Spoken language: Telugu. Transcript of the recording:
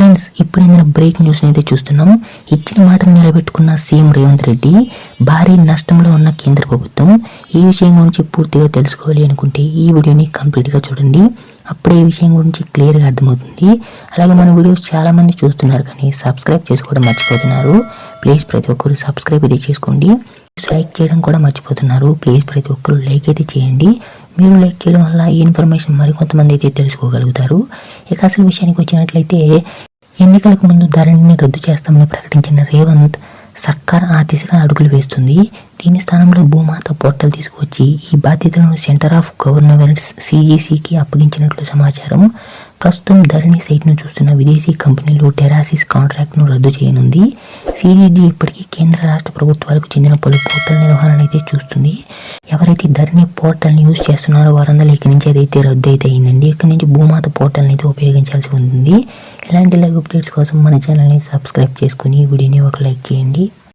ఫ్రెండ్స్ ఇప్పుడు ఏదైనా బ్రేక్ న్యూస్ అయితే చూస్తున్నాం. ఇచ్చిన మాటను నిలబెట్టుకున్న సీఎం రేవంత్ రెడ్డి భారీ నష్టంలో ఉన్న కేంద్ర ప్రభుత్వం ఈ విషయం గురించి పూర్తిగా తెలుసుకోవాలి అనుకుంటే ఈ వీడియోని కంప్లీట్గా చూడండి. అప్పుడే ఈ విషయం గురించి క్లియర్గా అర్థమవుతుంది. అలాగే మన వీడియోస్ చాలా మంది చూస్తున్నారు కానీ సబ్స్క్రైబ్ చేసుకోవడం మర్చిపోతున్నారు. ప్లీజ్ ప్రతి ఒక్కరు సబ్స్క్రైబ్ అయితే చేసుకోండి. లైక్ చేయడం కూడా మర్చిపోతున్నారు. ప్లీజ్ ప్రతి ఒక్కరు లైక్ అయితే చేయండి. మీరు లైక్ చేయడం వల్ల ఈ ఇన్ఫర్మేషన్ మరికొంతమంది అయితే తెలుసుకోగలుగుతారు. ఇక అసలు విషయానికి వచ్చినట్లయితే ఎన్నికలకు ముందు ధరణిని రద్దు చేస్తామని ప్రకటించిన రేవంత్ సర్కార్ ఆ దిశగా అడుగులు వేస్తుంది. దీని స్థానంలో భూమాత పోర్టల్ తీసుకువచ్చి ఈ బాధ్యతలను సెంటర్ ఆఫ్ గవర్నమెంట్స్ సిజీసీకి అప్పగించినట్లు సమాచారం. ప్రస్తుతం ధరణి సైట్ను చూస్తున్న విదేశీ కంపెనీలు టెరాసిస్ కాంట్రాక్ట్ను రద్దు చేయనుంది. సిజీజీ ఇప్పటికీ కేంద్ర రాష్ట్ర ప్రభుత్వాలకు చెందిన పలు పోర్టల్ నిర్వహణ అయితే చూస్తుంది. ఎవరైతే ధరణి పోర్టల్ని యూజ్ చేస్తున్నారో. వారందరూ ఇక్కడి నుంచి అదైతే రద్దు అయితే అయిందండి ఇక్కడ నుంచి భూమాత పోర్టల్ని అయితే ఉపయోగించాల్సి ఉంటుంది. ఇలాంటి లైవ్ అప్డేట్స్ కోసం మన ఛానల్ని సబ్స్క్రైబ్ చేసుకుని ఈ వీడియోని ఒక లైక్ చేయండి.